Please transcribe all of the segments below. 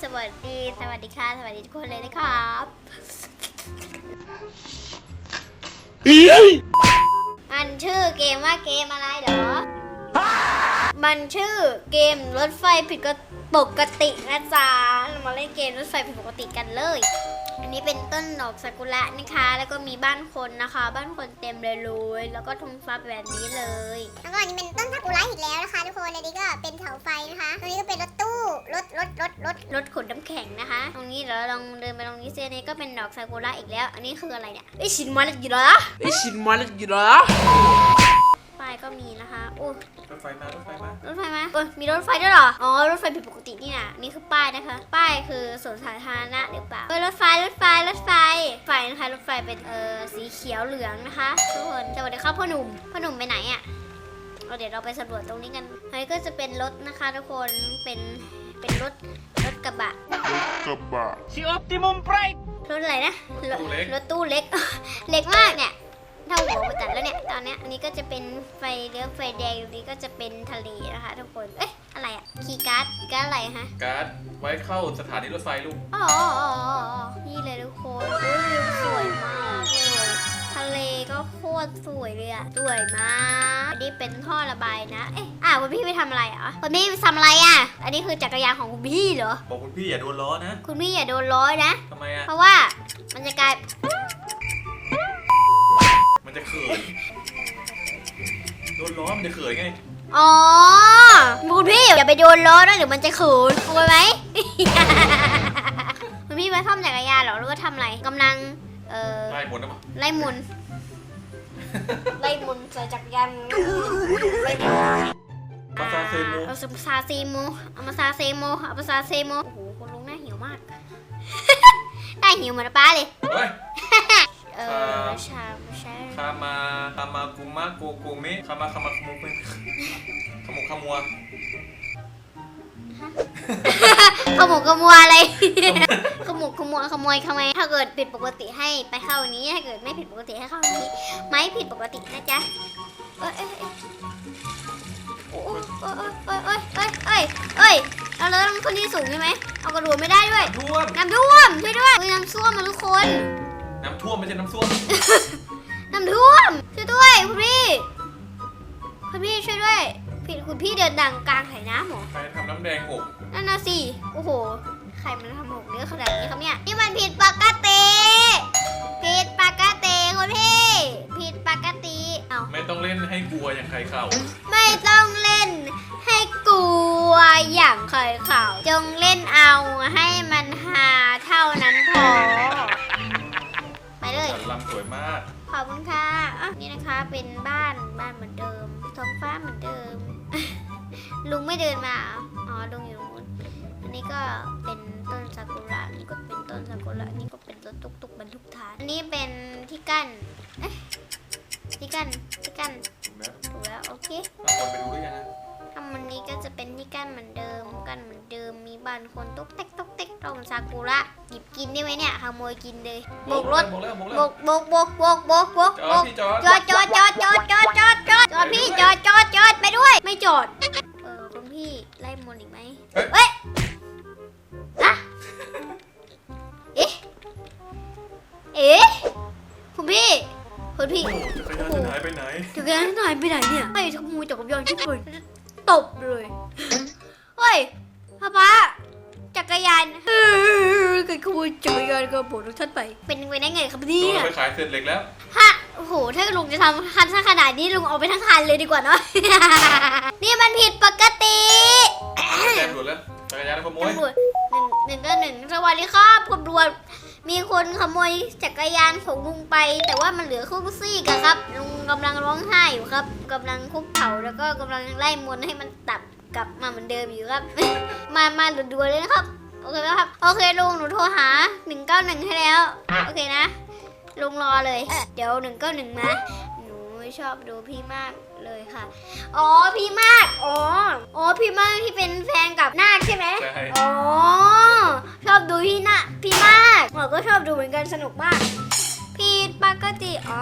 สดีครับสวัสดี สวัสดีค่ะ สวัสดีทุกคนเลยนะครับมันชื่อเกมว่าเกมอะไรเหรอ มันชื่อเกมรถไฟผิดปกตินะจ๊ะเรามาเล่นเกมรถไฟผิดปกติกันเลย อันนี้เป็นต้นดอกซากุระนะคะ แล้วก็มีบ้านคนนะคะ บ้านคนเต็มเลยเลยแล้วก็ทงฟ้าแบบนี้เลย แล้วก็อันนี้เป็นต้นซากุระอีกแล้วนะคะ ทุกคนอันนี้ก็เป็นเสาไฟนะคะตรงนี้ก็เป็นรถตู้รถรถรถรถรถขนน้ำแข็งนะคะ ตรงนี้เดี๋ยวเราลองเดินไปตรงนี้เซนี้ก็เป็นดอกซากุระอีกแล้ว อันนี้คืออะไรเนี่ยไอยชินมาแล้วอยู่เหรอไอชินมาแล้วอยู่เหรอป้าย ก็มีนะคะโอ้รถไฟมารถไฟมารถไฟมาเออมีรถไฟด้วยเหรออ๋อรถไฟผิดปกตินี่นะนี่คือป้ายนะคะ ป้ายคือสวนสาธารณะหรือเปล่าเออรถไฟรถไฟรถไฟไฟนะคะรถไฟเป็นเออสีเขียวเหลืองนะคะทุกคนสวัสดีครับพ่อหนุ่มพ่อหนุ่มไปไหนอะ่ะเอาเดี๋ยวเราไปสำรวจตรงนี้กันอันนี้ก็จะเป็นรถนะคะทุกคนเป็นเป็นรถรถกระบะชิออปติมุมไพรรถอะไรนะรถตู้เล็กรถตู้เล็กเล็กมากเนี่ย เท่าหัวประจันแล้วเนี่ย ตอนเนี้ยอันนี้ก็จะเป็นไฟเหลืองไฟแดงตรงนี้ก็จะเป็นทะเลนะคะ ทุกคน เอ๊ะอะไรอะคีย์การ์ดการ์ดอะไรฮะ การ์ดไว้เข้าสถานีรถไฟลูก อ๋ออ๋ออ๋ออ๋อนี่เลยทุกคนโอ้ยวิวสวยมากเลยทะเลก็โคตรสวยเลยอะสวยมากอันนี้เป็นท่อระบายนะ เอ๊ะอะคุณพี่ไปทำอะไรอะคุณพี่ไปทำอะไรอะ อันนี้คือจักรยานของคุณพี่เหรอ บอกคุณพี่อย่าโดนล้อนะ คุณพี่อย่าโดนร้อยนะ ทำไมอะ เพราะว่ามันจะกลายมันจะเขินโดนล้อมันจะเขินไงอ๋อคุณพี่อย่าไปโดนล้อนะเดี๋ยวมันจะขืนกลัวไหม คุณพี่มาซ่อมจักรยานเหรอหรือว่าทำอะไรกำลังเอ่อไล่หมดนะมั้งไล่มุนไล่มุนใส่จักรยานไล่มุนภาษาเซโมเอาซาเซโมเอามาซาเซโมเอามาซาเซโมโอ้โหคุณลุงน่าหิวมากน่าหิวเหมือนป้าเลยเฮ้ย เออชามใช่คามาคามากุมะโกโกเมะคามาคามาคุโมะขมุกขมัวขมุกขมัวอะไรขมุกขมัวขโมยขโมยถ้าเกิดผิดปกติให้ไปเข้านี้ถ้าเกิดไม่ผิดปกติให้เข้านี้ ไม่ผิดปกตินะจ๊ะเอ้ยเอ้ยเอ้ยโอ้ยโอ้ยโอ้ยโอ้ยโอ้ยโอ้ยโอ้ยเราเราต้องคนที่สูงใช่ไหมเอากระโดดไม่ได้ด้วยท่วมน้ำท่วมช่วยด้วยเฮ้ยน้ำท่วมมาทุกคน น้ำท่วมไม่ใช่น้ำท่วมน้ำท่วม ช่วยด้วยคุณพี่ คุณพี่ช่วยด้วยพี่คุณพี่เดินดังกลางไหน้ำเหรอ ใครทำน้ำแดงหกนั่นน่ะสิ โอ้โหใครมันทำหกเนื้อขนาดนี้ครับเนี่ย นี่มันผิดปกติ ผิดปกติคุณพี่ ผิดปกติ เอาไม่ต้องเล่นให้กลัวอย่างใครเข้าไม่ต้องเล่นให้กลัวอย่างเคยข่าวจงเล่นเอาให้มันหาเท่านั้นพอไปเลยลำสวยมาก ขอบคุณค่ะอะนี่นะคะเป็นบ้านบ้านเหมือนเดิมท้องฟ้าเหมือนเดิม ลุงไม่เดินมาเหรออ๋อลุงอยู่นู้นอันนี้ก็เป็นต้นซากุระอันนี่ก็เป็นต้นซากุระอันนี่ก็เป็นรถตุกตุกบรรทุกฐานอันนี้เป็นที่กั้นเอ๊ะที่กั้นที่กั้นถูกแล้วถูกแล้วโอเค บางคนไปดูด้วยกันนะ ทำวันนี้ก็จะเป็นที่กั้นเหมือนเดิมกันเหมือนเดิมมีบานคนตุ๊กเต๊กตุ๊กเต๊กต้นซากุระหยิบกินได้ไหมเนี่ยขโมยกินเลยโบกรถบกแล้วบกบแล้วกบกบกบกบกบกจอดพี่จอดจอดจอดจอดจอดจอดจอดจอดจอดพี่จอดจอดจอดไปด้วย ไม่จอดเออคุณพี่ไล่มนอีกไหมเฮ้ยอะเอ๊ะเอ๊ะคุณพี่คุณพี่จักรยานจะหายไปไหนจักรยานหายไปไหนเนี่ยไอ้ขโมยจักรยานที่คน ตบเลยเฮ้ยพ่อป้าจักรยานเฮ้ยใครขโมยจักรยานกระโปรงของฉันไป เป็นไปได้ไงครับโดเนี่นยไปขายเสร็จเหล็กแล้ว ฮะโอ้โห ถ้าลุงจะทำคันซะขนาดนี้ลุงเอาไปทั้งคันเลยดีกว่าเนาะ นี่มันผิดปกติ แจ้งด่วนแล้วจักรยานขโมย ตำรวจหนึ่งหนึ่งก็หนึ่งสวัสดีครับคุณตำรวจ มีคนขโมยจักรยานของลุงไป แต่ว่ามันเหลือครึ่งซี่กันครับลุงกำลังร้องไห้อยู่ครับกำลังคุกเข่าแล้วก็กำลังไล่มนต์ให้มันตับกลับมาเหมือนเดิมอยู่ครับ มามาด่วนๆเลยนะครับโอเคไหมครับโอเคลุงหนูโทรหา 191 ให้แล้ว โอเคนะลุงรอเลย เดี๋ยว 191มาหนูชอบดูพี่มากเลยค่ะ อ๋อพี่มาก อ๋อ อ๋อพี่มากที่เป็นแฟนกับนาคใช่ไหมใช่อ๋อชอบดูพี่นะพี่มากผม ก็ชอบดูเหมือนกันสนุกมากผิดปกติ อ๋อ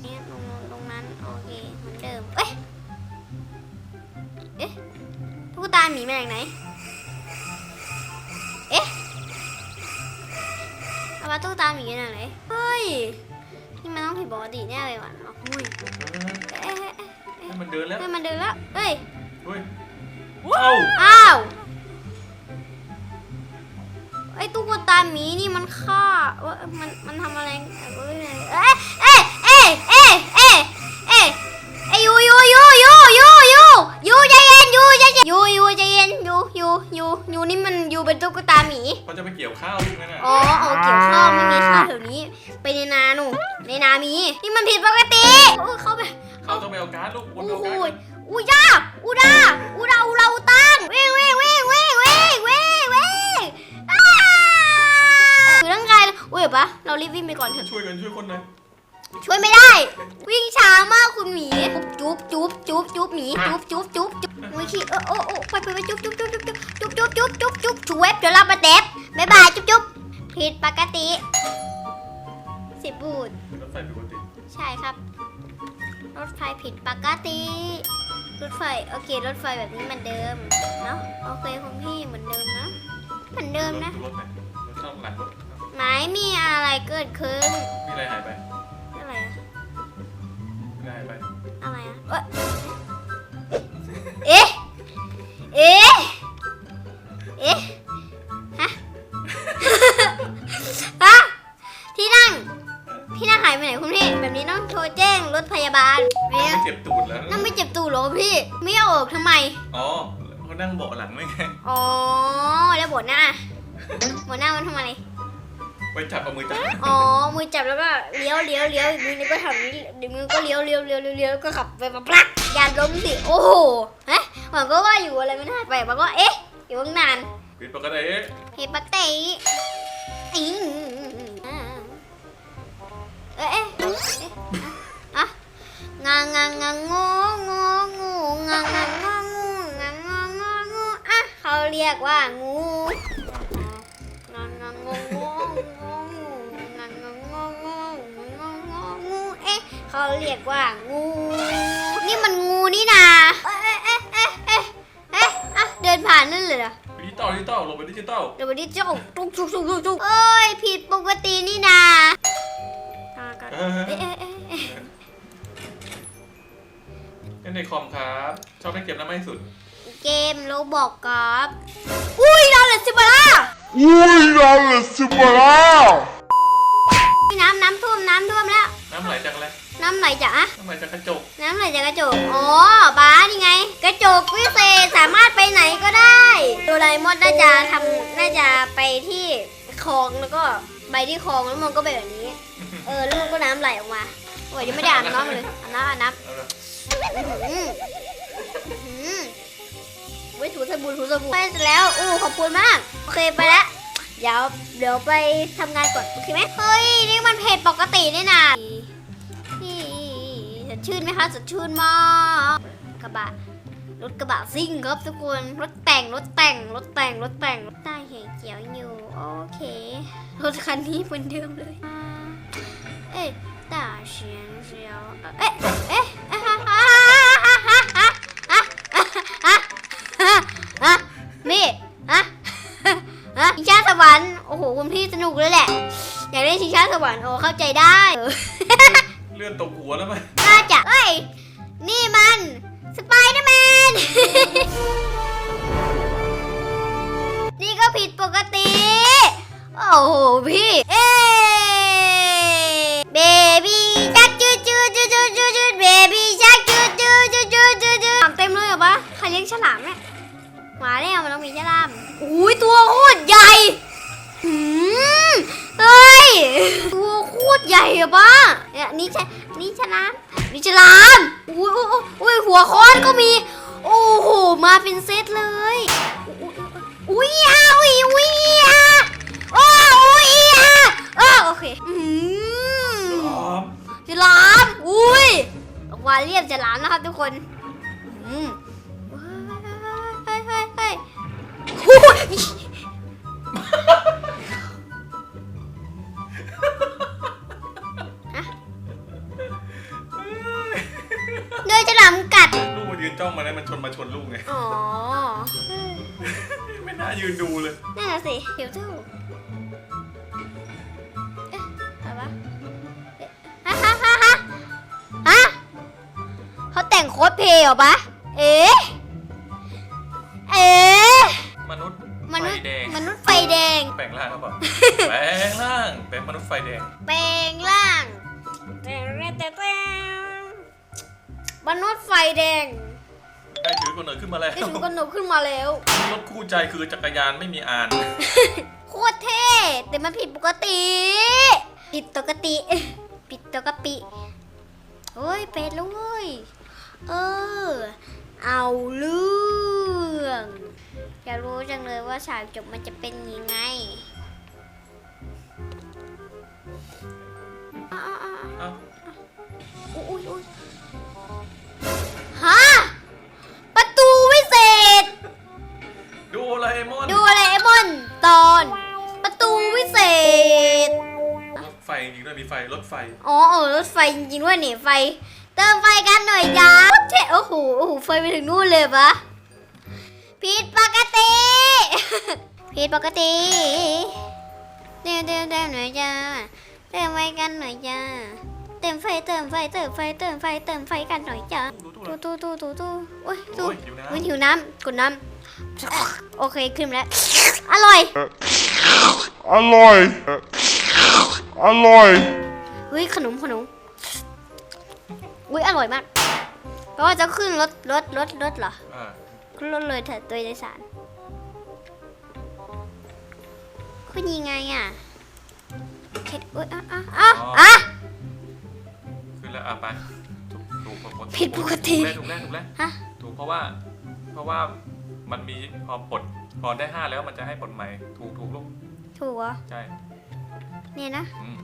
เนี่ยตรงนู้นตรงนั้น โอเค เหมือนเดิม เอ้ยเอ๊ะตุ๊กตาหมีมาจากไหน เอ๊ะเอามาตุ๊กตาหมีมาจากไหน เฮ้ย นี่มันต้องผิดปกติแน่เลยว่ะอ๋ออุ้ยเอ๊ะเอ๊ะเอ๊ะให้มันเดินแล้วเฮ้ยมันเดินแล้ว เฮ้ย เฮ้ยเอ้าอ้าว ไอ้ตุ๊กตาหมีนี่มันฆ่าว่ามันมันทำอะไรเอ้ยเอ้ยเอ้ยเอ้ยเอ้ยเอ้ยเอ้ยไอยูยูยูยูยูยูยูใจเย็นยูใจเย็นยูยูใจเย็นยูยูยูยูนี่มันยูเป็นตุ๊กตาหมีเขาจะไปเกี่ยวข้าวลูกนั่นน่ะอ๋อเอาเกี่ยวข้าวไม่มีข้าวแถวนี้ ไปในนาหนูในนามีนี่มันผิดปกติเขาไปเขาต้องไปเอาการลูกวนเอาการ์อู้หูอู้ยาอูดาอูดาอูราอูตันวิ่งวิ่ง อุ้ยเดี๋ยวปะเรารีบวิ่งไปก่อนเถอะช่วยกันช่วยคนหน่อยช่วยไม่ได้ วิ่งช้ามากคุณหมีจุ๊บจุ๊บจุ๊บจุ๊บหมีจุ๊บจุ๊บจุ๊บจุ๊บโอ้ยขี้เออโอ้โอ้ไปไปไปจุ๊บจุ๊บจุ๊บจุ๊บจุ๊บจุ๊บจุ๊บจุ๊บจุ๊บจุ๊บเว็บเดี๋ยวเรามาเด็บบ๊ายบายจุ๊บจุ๊บผิดปกติสิบบูดรถไฟปกติใช่ครับ รถไฟผิดปกติรถไฟโอเค รถไฟแบบนี้เหมันเดิมเนาะโอเคคุณพี่เหมือนเดิมนะเหมือนเดิมนะรถไหนรถช่องหลังรถ ไม่มีอะไรเกิดขึ้น มีอะไรหายไปอะไรอะมีอะไรหายไป อะไรอะเอ้ยเอ๊ะ เอ๊ะ เอ๊ะ ฮะ ฮะ ที่นั่ง ที่นั่งหายไปไหนคุณพี่ แบบนี้ต้องโทรแจ้งรถพยาบาลเนี่ยไม่เจ็บตูดแล้ว นั่งไม่เจ็บตูดเหรอพี่ ไม่เอาออกทำไม อ๋อเขานั่งเบาะหลังไม่ไง อ๋อ แล้วบทหน้าบทหน้ามันทำอะไรไว้จับ เอามือจับอ๋อ มือจับแล้วก็เลี้ยวเลี้ยวเลี้ยวอีกมือนึงก็ทำนี้เดี๋ยวมือก็เลี้ยวเลี้ยวเลี้ยวเลี้ยวเลี้ยวก็ขับไปแบบปลักอย่าล้มสิ โอ้โหฮะมันก็ว่าอยู่อะไรไม่น่าไปมันก็เอ๊ะ อยู่ตั้งนานปิดปกติเฮปักเตะอิงเอ๊ะเอ๊ะเอ๊ะอะงางางงางงงูงูงางางงงูงางงางงูอะเขาเรียกว่างูง เขาเรียกว่างู นี่มันงูนี่นาเอ๊ะเอ๊ะเอ๊ะเอ๊ะเอ๊ะอะเดินผ่านนั่นเลยเหรอดิจิตอลดิจิตอลลงไปดิจิตอลเดี๋ยววันนี้เจ้าตุ๊กตุ๊กตุ๊กตุ๊กตุ๊กเอ้ยผิดปกตินี่นาเอเอ๊ะเอ๊ะเอ๊ะเอ๊ะเล่นในคอมครับ ชอบเล่นเกมน้ำไม่สุด เกมโลบอกกับอุ้ยเราเลยสิบาร่า Ui, olha esse barato! น้ำน้ำท่วมน้ำท่วมแล้ว น้ำไหลจากอะไร น้ำไหลจากอะน้ำไหลจากกระจก น้ำไหลจากกระจก อ๋อบ้านี่ไง กระจกวิเศษสามารถไปไหนก็ได้โดราเอมอนน่าจะทำน่าจะไปที่คลองแล้วก็ไปที่คลองแล้วมันก็เป็นแบบนี้ เออแล้วมันก็น้ำไหลออกมาโอ้ยยังไม่ได้อาบน้ำเลยอาบน้ำอาบน้ำเอาละอื้อหืออื้อหือไว้ถูสบู่ถูสบู่ไปเสร็จแล้วอู้ขอบคุณมาก โอเคไปแล้ว เดี๋ยวเดี๋ยวไปทำงานก่อน โอเคไหมเฮ้ย นี่มันเพจปกตินี่นะนี่สด ชื่นไหมคะสดชื่นมากกระบะ รถกระบะซิ่งครับทุกคน รถแต่ง รถแต่ง รถแต่ง รถแต่งรถใต้เหเขียวอยู่ โอเค รถคันนี้เหมือนเดิมเลยอ่าเอ๊ะ大选是要เอ๊ะเอ๊ะเอ๊ะฮะฮะฮะฮะฮะฮะฮะฮะนี่ฮะฮะชิงช้าสวรรค์โอ้โหคุณพี่สนุกเลยแหละ อยากเล่นชิงช้าสวรรค์โอ้เข้าใจได้เออ เลื่อนตกหัวแล้วไหม น่า จะเอ้ย นี่มันสไปเดอร์แมน นี่ก็ผิดปกติ โอ้โหพี่ เอ้เบบี้ชักจูจูจูจูจูจูเบบี้ชักจูจูจูจูจูจูฉลามเต็มเลยเหรอปะใครเลี้ยงฉลามเนี่ยมาแล้วมันต้องมีฉลามอุ้ยตัวโคตรใหญ่หืมเฮ้ยตัวโคตรใหญ่อะป้าเนี่ยนี่ใช่นี่ฉลาม นี่ฉลามอุ้ยอุ้ยหัวค้อนก็มี โอ้โห มาเป็นเซตเลย อุ้ยอะอุ้ยอุ้ยอะโอ้อุ้ยอะเออโอเคอืมฉลามอุ้ยวาเรียมฉลามนะครับทุกคนอืมเฮ้ยเฮ้ยเฮ้ยเฮ้ย จ้องมาได้มันชนมาชนลูกไง อ๋อไม่น่ายืนดูเลยน่าสิเดี๋ยวเจ้าเอ๊ะอะไรฮะฮะฮะฮะเขาแต่งโค้ดเพลย์เหรอปะเอ๊ะเอ๊ะมนุษย์มนุษไฟย์แดงมนุษย์ไฟแดง แปลงร่างครับผม แปลงร่างเป็นมนุษย์ไฟแดง แปลงร่างแต่แต่แต่มนุษย์ไฟแดง ได้ถือกำเนิดขึ้นมาแล้วได้ถึงกำหนดขึ้นมาแล้ว รถคู่ใจคือจักรยานไม่มีอาน โคตรเท่ แต่มันผิดปกติ ผิดปกติ ผิดปกติโอ้ยเป็ดแล้วเว้ยเออ เอาเรื่อง อยากรู้จังเลยว่าฉากจบมันจะเป็นยังไง ษ รถไฟจริงด้วยมีไฟรถไฟอ๋อเออรถไฟจริงๆด้วยนี่ไฟ เติมไฟกันหน่อยจ้าเท่โอ้โหโอ้โหไฟไปถึงนู่นเลยปะผิดปกติ ผิดปกติเติมเติมเติมหน่อยจ้าเติมไฟกันหน่อยจ้าเติมไฟเติมไฟเติมไฟเติมไฟเติมไฟกันหน่อยจ้าดูตู้ตู้ตู้ตู้ตู้ตู้โอ้ยตู้โอ้ยอยู่นะวิหิวน้ำกดน้ำโอเคขึ้นมาแล้วอร่อย Alloy. Alloy. เฮ้ยขนมขนมอุ้ยอร่อยมากแปลว่าจะขึ้นรถรถรถรถเหรออ่าขึ้นรถเลยเถอะโดยโดยสารขึ้นยังไงอะเข็ดอุ้ยอะอะอะอะขึ้นแล้วอะไปถูกถูกปกติผิดปกติถูกแล้วถูกแล้วถูกแล้วฮะถูกเพราะว่า เพราะว่ามันมีพอปลดพอได้ห้าแล้วมันจะให้ปลดใหม่ ถูกถูกลูก ถูกเหรอใช่เนี่ยนะ อืม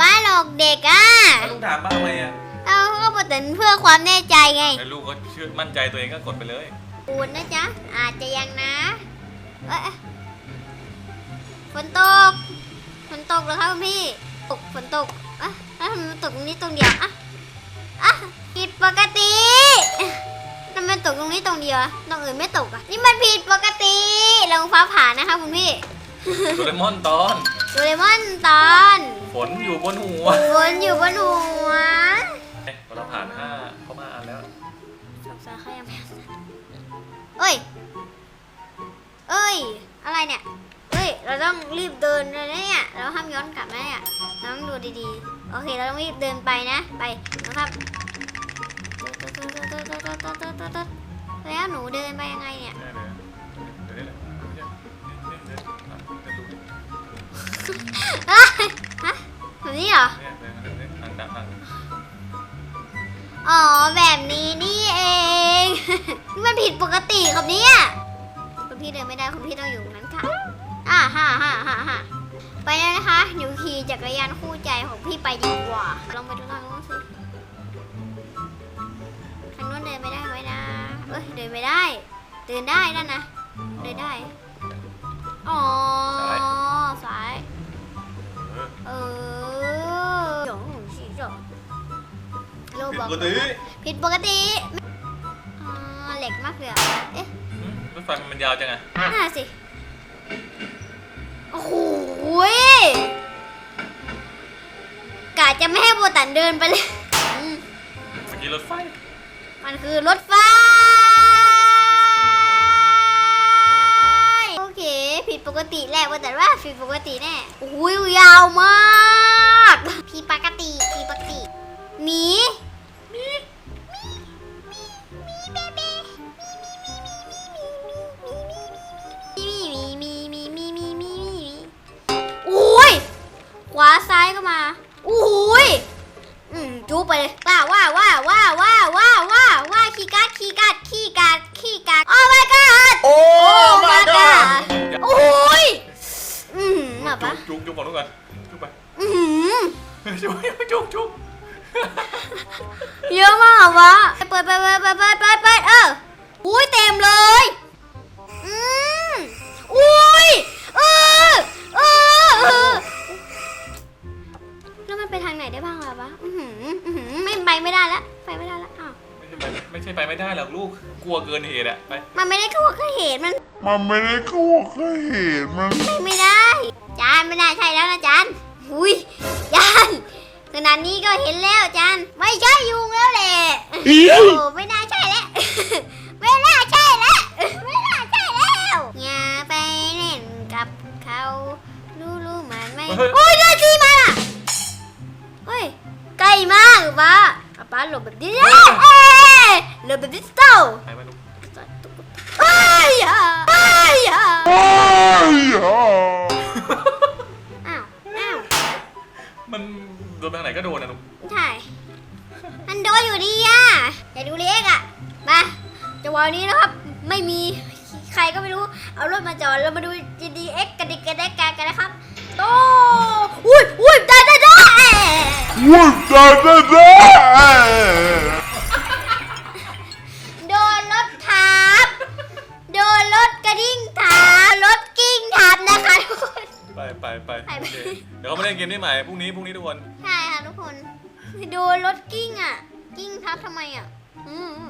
บ้านหลอกเด็กอะแล้วลูกถามบ้างทำไมอะเอาก็บอกแต่เพื่อความแน่ใจไงแล้วลูกก็เชื่อมั่นใจตัวเองก็กดไปเลยปูนนะจ๊ะ อาจจะยังนะเอ้ยฝนตก ฝนตกเหรอครับคุณพี่ตกฝนตกอะ แล้วทำไมมันตกตรงนี้ตรงเดียวอะอะผิดปกติทำไมมันตกตรงนี้ตรงเดียวอะตรงอื่นไม่ตกอะนี่มันผิดปกติลองฟ้าผ่านะคะคุณพี่โดเรมอนตอนโดเรมอนตอนฝนอยู่บนหัวฝนอยู่บนหัวเอ๊ะเราผ่านห้าเข้ามาอันแล้วสงสัยเขายังไม่เอ้ย เอ้ย อะไรเนี่ยเฮ้ย เราต้องรีบเดินเลยนะเนี่ย เราห้ามย้อนกลับนะเนี่ยเราต้องดูดีๆ โอเค เราต้องรีบเดินไปนะ ไปนะครับแล้วหนูเดินไปยังไงเนี่ยแหละเดี๋ยวนี้เดี๋ยวนี้อะเดี๋ยวดูดิเอ้ยฮะแบบนี้เหรอเนี่เดี๋ยวนี้เดี๋ยวนี้ทางดักทางอ๋อ แบบนี้นี่เอง มันผิดปกติครับเนี่ยคุณพี่เดินไม่ได้คุณพี่ต้องอยู่ตรงนั้นค่ะอ่าฮ่าฮ่าฮ่าฮ่า ไปแล้วนะคะหนูขี่จักรยานคู่ใจของพี่ไปดีกว่า ลองไปดูทางโน้นสิทางโน้นเดินไม่ได้ไหมนะ เอ้ยเดินไม่ได้เดินได้นั่นนะเดินได้ อ๋อสายเออเออหยงสีหยงโลผิดบอกปกติ ผิดปกติอ่าเหล็กมากเลยอะเอ๊ะหืมรถไฟมันยาวจังไงน่าสิ โอ้โหย กะจะไม่ให้โบตันเดินไปเลยอืมเมื่อกี้รถไฟ มันคือรถไฟ โอเค ผิดปกติแหละว่าแต่ว่าผิดปกติแน่โอ้ยยาวมาก ผิดปกติผิดปกติหมีมี เหตุมัน มันไม่ได้เข้าเคยเห็นมันไม่ได้ จานไม่น่าใช่แล้วนะจานหุยจานขนาดนี้ก็เห็นแล้วจานไม่ใช่ยุงแล้วแหละโอ้ไม่น่าใช่แล้ว ไม่น่าใช่แล้ว ไม่น่าใช่แล้วอย่าไปเล่นกับเขารู้รู้มันไหมเฮ้ยโอ้ยได้ทีมาล่ะเฮ้ยใกล้มากป้าอะป้าหลบแบบนี้เอ้ยหลบแบบดิจิตอลไปไปลูกเอ้ยอะเอ้ยอะโอ้ยอะอ้าวอ้าวมันโดนไปทางไหนก็โดนนะลูกใช่มันโดนอยู่ดีอะอย่าดูเล็กอะมาจังหวะนี้นะครับ ไม่มีใครก็ไม่รู้ เอารถมาจอดเรามาดู GDX กันดิกระแดกกันกันนะครับโตอุ้ยอุ้ยได้ได้ได้ วุ้ยได้ได้ได้โด ไปไปไปไปไปโอเคเดี๋ยวเขามาเล่นเกมนี้ใหม่พรุ่งนี้พรุ่งนี้ทุกคน ใช่ค่ะทุกคนโดนรถกิ้งอะ กิ้งทับทำไมอะอืม